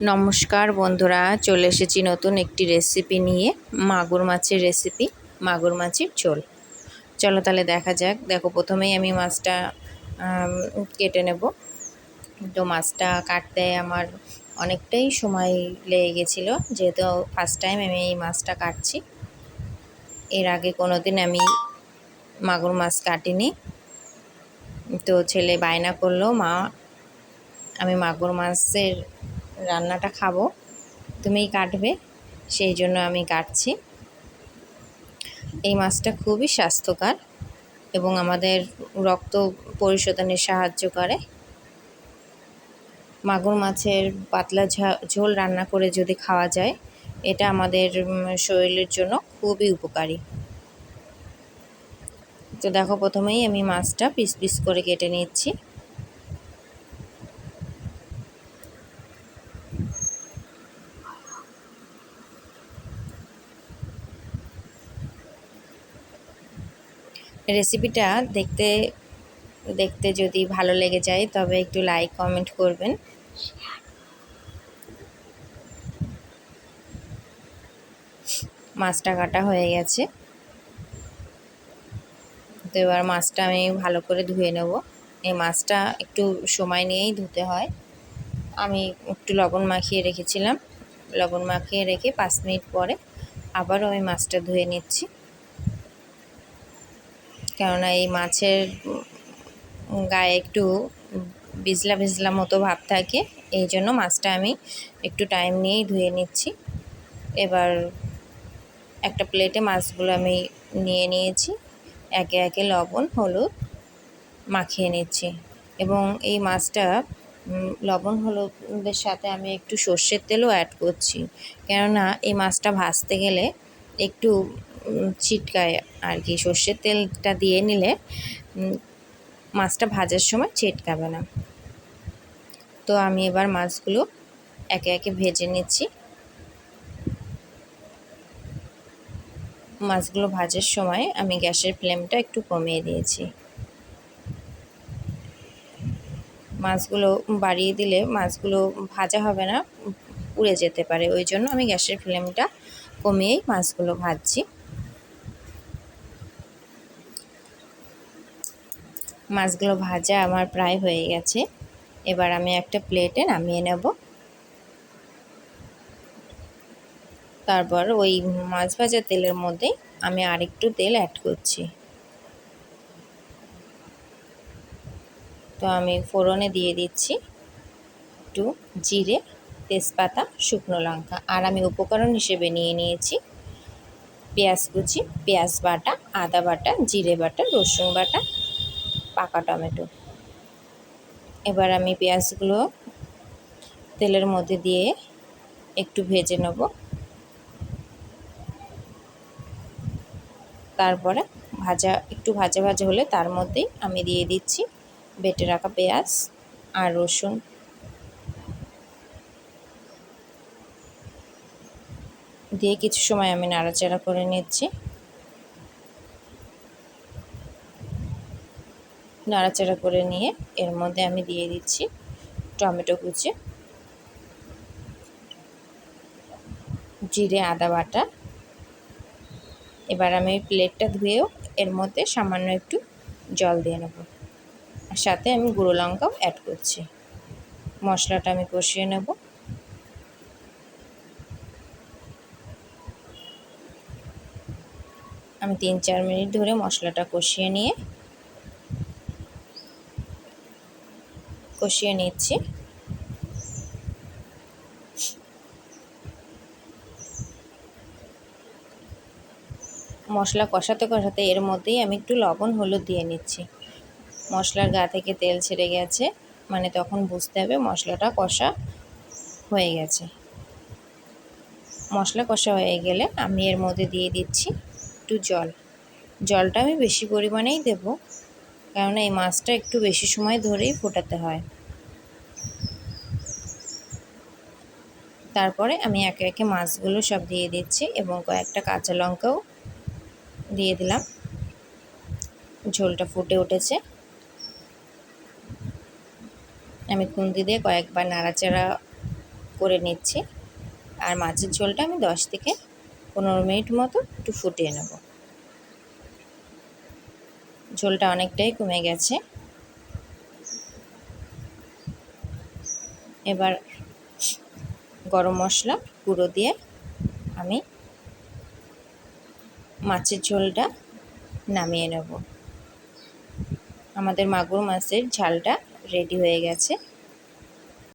নমস্কার বন্ধুরা, চলে এসেছি নতুন একটি রেসিপি নিয়ে, মাগুর মাছের রেসিপি মাগুর মাছের ঝোল। চলো তাহলে দেখা যাক। দেখো, প্রথমেই আমি মাছটা কেটে নেব। তো মাছটা কাটতে আমার অনেকটাই সময় লেগে গেছিল, যেহেতু ফার্স্ট টাইম আমি এই মাছটা কাটছি। এর আগে কোনো দিন আমি মাগুর মাছ কাটিনি। তো ছেলে বায়না করল, মা, আমি মাগুর মাছের রান্নাটা খাব। তুমিই কাটবে, সেই জন্য আমি কাটছি। এই মাছটা খুবই স্বাস্থ্যকর এবং আমাদের রক্ত পরিশোধনে সাহায্য করে। মাগুর মাছের পাতলা ঝোল রান্না করে যদি খাওয়া যায়, এটা আমাদের শরীরের জন্য খুবই উপকারী। তো দেখো, প্রথমেই আমি মাছটা পিস পিস করে কেটে নিচ্ছি। রেসিপিটা দেখতে দেখতে যদি ভালো লেগে যায়, তবে একটু লাইক কমেন্ট করবেন। মাছটা কাটা হয়ে গেছে। তো এবার মাছটা আমি ভালো করে ধুয়ে নেব। এই মাছটা একটু সময় নিয়েই ধুতে হয়। আমি একটু লবণ মাখিয়ে রেখেছিলাম। লবণ মাখিয়ে রেখে পাঁচ মিনিট পরে আবারও আমি মাছটা ধুয়ে নিচ্ছি। কেননা এই মাছের গায়ে একটু বিজলা বিজলা মতো ভাব থাকে, এই জন্য মাছটা আমি একটু টাইম নিয়েই ধুয়ে নিচ্ছি। এবার একটা প্লেটে মাছগুলো আমি নিয়ে নিয়েছি। একে একে লবণ, হলুদ মাখিয়ে নিচ্ছি এবং এই মাছটা লবণ, হলুদের সাথে আমি একটু সর্ষের তেলও অ্যাড করছি। কেননা এই মাছটা ভাজতে গেলে একটু ছিটকায় আর কি সর্ষের তেলটা দিয়ে নিলে মাছটা ভাজার সময় ছিটকাবে না। তো আমি এবার মাছগুলো একে একে ভেজে নিচ্ছি। মাছগুলো ভাজার সময় আমি গ্যাসের ফ্লেমটা একটু কমিয়ে দিয়েছি। মাছগুলো বাড়িয়ে দিলে মাছগুলো ভাজা হবে না পুড়ে যেতে পারে। ওই জন্য আমি গ্যাসের ফ্লেমটা কমিয়েই মাছগুলো ভাজছি। মাছগুলো ভাজা আমার প্রায় হয়ে গেছে। এবার আমি একটা প্লেটে নামিয়ে নেব। তারপর ওই মাছ ভাজা তেলের মধ্যে আমি আরেকটু তেল অ্যাড করছি। তো আমি ফোড়নে দিয়ে দিচ্ছি একটু জিরে, তেজপাতা, শুকনো লঙ্কা। আর আমি উপকরণ হিসেবে নিয়ে নিয়েছি পেঁয়াজ কুচি, পেঁয়াজ বাটা, আদা বাটা, জিরে বাটা, রসুন বাটা। পাকা টমেটো। এবার আমি পেঁয়াজগুলো তেলের মধ্যে দিয়ে একটু ভেজে নেব। তারপরে ভাজা, একটু ভাজা ভাজা হলে তার মধ্যেই আমি দিয়ে দিচ্ছি বেটে রাখা পেঁয়াজ আর রসুন। দিয়ে কিছু সময় আমি নাড়াচাড়া করে নিচ্ছি। নাড়াচাড়া করে নিয়ে এর মধ্যে আমি দিয়ে দিচ্ছি টমেটো কুচি, জিরে, আদা বাটা। এবার আমি প্লেটটা ধুয়েও এর মধ্যে সামান্য একটু জল দিয়ে নেব। আর সাথে আমি গুঁড়ো লঙ্কাও অ্যাড করছি। মশলাটা আমি কষিয়ে নেব। আমি তিন চার মিনিট ধরে মশলাটা কষিয়ে নিয়ে কষিয়ে নিচ্ছি। মশলা কষাতে কষাতে এর মধ্যেই আমি একটু লবণ, হলুদ দিয়ে নিচ্ছি। মশলার গা থেকে তেল ছেড়ে গেছে মানে তখন বুঝতে হবে মশলাটা কষা হয়ে গেছে। মশলা কষা হয়ে গেলে আমি এর মধ্যে দিয়ে দিচ্ছি একটু জল। জলটা আমি বেশি পরিমাণেই দেব। কেননা এই মাছটা একটু বেশি সময় ধরেই ফোটাতে হয়। তারপরে আমি একে একে মাছগুলো সব দিয়ে দিচ্ছি এবং কয়েকটা কাঁচা লঙ্কাও দিয়ে দিলাম। ঝোলটা ফুটে উঠেছে। আমি খুন্তি দিয়ে কয়েকবার নাড়াচাড়া করে নিচ্ছি। আর মাছের ঝোলটা আমি দশ থেকে পনেরো মিনিট মতো একটু ফুটিয়ে নেব। ঝোলটা অনেকটাই কমে গেছে। এবার গরম মশলা গুঁড়ো দিয়ে আমি মাছের ঝোলটা নামিয়ে নেব। আমাদের মাগুর মাছের ঝালটা রেডি হয়ে গেছে।